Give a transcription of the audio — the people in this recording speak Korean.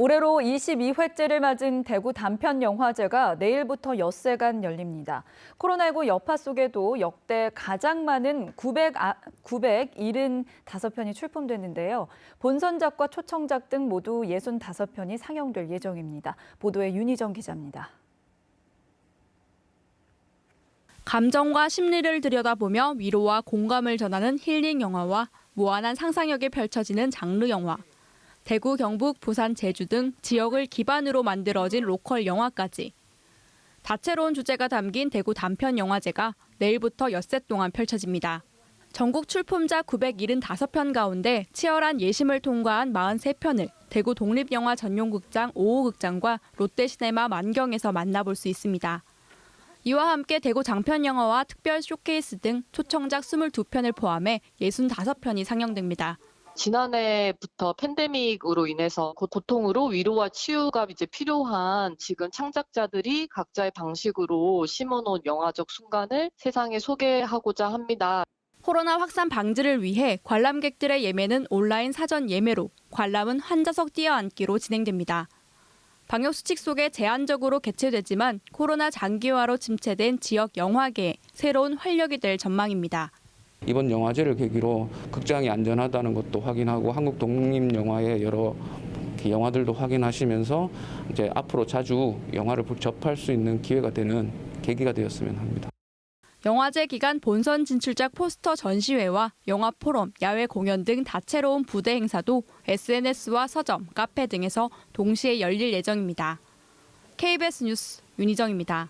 올해로 22회째를 맞은 대구 단편 영화제가 내일부터 엿새간 열립니다. 코로나19 여파 속에도 역대 가장 많은 900, 아, 975편이 출품됐는데요. 본선작과 초청작 등 모두 65편이 상영될 예정입니다. 보도에 윤희정 기자입니다. 감정과 심리를 들여다보며 위로와 공감을 전하는 힐링 영화와 무한한 상상력이 펼쳐지는 장르 영화. 대구, 경북, 부산, 제주 등 지역을 기반으로 만들어진 로컬 영화까지. 다채로운 주제가 담긴 대구 단편 영화제가 내일부터 엿새 동안 펼쳐집니다. 전국 출품작 975편 가운데 치열한 예심을 통과한 43편을 대구 독립영화 전용극장 5호극장과 롯데시네마 만경에서 만나볼 수 있습니다. 이와 함께 대구 장편 영화와 특별 쇼케이스 등 초청작 22편을 포함해 65편이 상영됩니다. 지난해부터 팬데믹으로 인해서 그 고통으로 위로와 치유가 이제 필요한 지금 창작자들이 각자의 방식으로 심어놓은 영화적 순간을 세상에 소개하고자 합니다. 코로나 확산 방지를 위해 관람객들의 예매는 온라인 사전 예매로 관람은 환자석 뛰어앉기로 진행됩니다. 방역 수칙 속에 제한적으로 개최되지만 코로나 장기화로 침체된 지역 영화계에 새로운 활력이 될 전망입니다. 이번 영화제를 계기로 극장이 안전하다는 것도 확인하고 한국 독립 영화의 여러 그 영화들도 확인하시면서 이제 앞으로 자주 영화를 접할 수 있는 기회가 되는 계기가 되었으면 합니다. 영화제 기간 본선 진출작 포스터 전시회와 영화 포럼, 야외 공연 등 다채로운 부대 행사도 SNS와 서점, 카페 등에서 동시에 열릴 예정입니다. KBS 뉴스 윤희정입니다.